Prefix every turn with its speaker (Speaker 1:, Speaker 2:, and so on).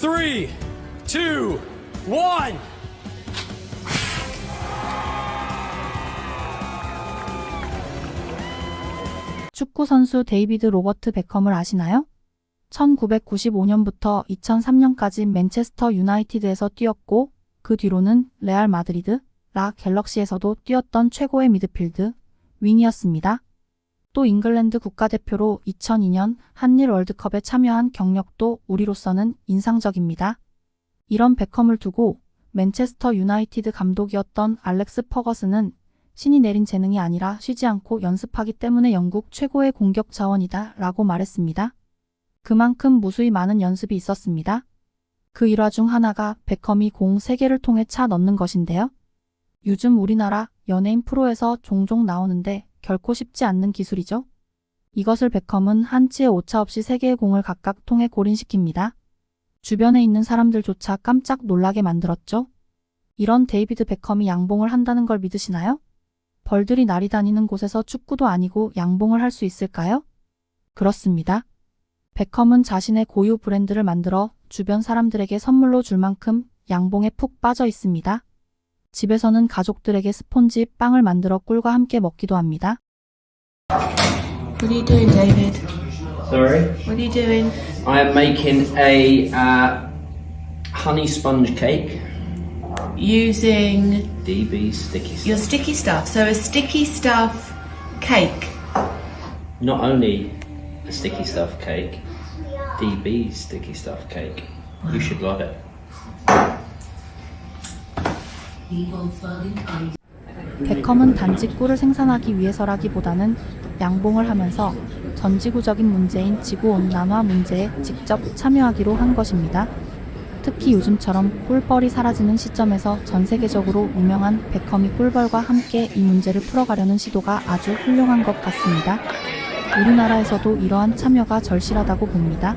Speaker 1: three, two, one.
Speaker 2: 축구 선수 데이비드 로버트 베컴을 아시나요? 1995년부터 2003년까지 맨체스터 유나이티드에서 뛰었고 그 뒤로는 레알 마드리드, 라 갤럭시에서도 뛰었던 최고의 미드필드 윙이었습니다. 또 잉글랜드 국가대표로 2002년 한일 월드컵에 참여한 경력도 우리로서는 인상적입니다. 이런 베컴을 두고 맨체스터 유나이티드 감독이었던 알렉스 퍼거슨은 신이 내린 재능이 아니라 쉬지 않고 연습하기 때문에 영국 최고의 공격 자원이다 라고 말했습니다. 그만큼 무수히 많은 연습이 있었습니다. 그 일화 중 하나가 베컴이 공 3개를 통해 차 넣는 것인데요. 요즘 우리나라 연예인 프로에서 종종 나오는데 결코 쉽지 않는 기술이죠. 이것을 베컴은 한치의 오차 없이 3개의 공을 각각 통해 골인시킵니다. 주변에 있는 사람들조차 깜짝 놀라게 만들었죠. 이런 데이비드 베컴이 양봉을 한다는 걸 믿으시나요? 벌들이 날이 다니는 곳에서 축구도 아니고 양봉을 할 수 있을까요? 그렇습니다. 베컴은 자신의 고유 브랜드를 만들어 주변 사람들에게 선물로 줄 만큼 양봉에 푹 빠져 있습니다. 집에서는 가족들에게 스폰지 빵을 만들어 꿀과 함께 먹기도 합니다.
Speaker 3: What are you doing, David?
Speaker 4: Sorry,
Speaker 3: What are you doing?
Speaker 4: I am making a uh, honey sponge cake.
Speaker 3: Using
Speaker 4: DB sticky
Speaker 3: your
Speaker 4: stuff.
Speaker 3: sticky stuff. So a sticky stuff cake.
Speaker 4: Not only a sticky stuff cake, DB's sticky stuff cake. You should love it.
Speaker 2: 개컴은 단지 꿀을 생산하기 위해서라기보다는 양봉을 하면서 전지구적인 문제인 지구온난화 문제에 직접 참여하기로 한 것입니다. 특히 요즘처럼 꿀벌이 사라지는 시점에서 전 세계적으로 유명한 베컴이 꿀벌과 함께 이 문제를 풀어가려는 시도가 아주 훌륭한 것 같습니다. 우리나라에서도 이러한 참여가 절실하다고 봅니다.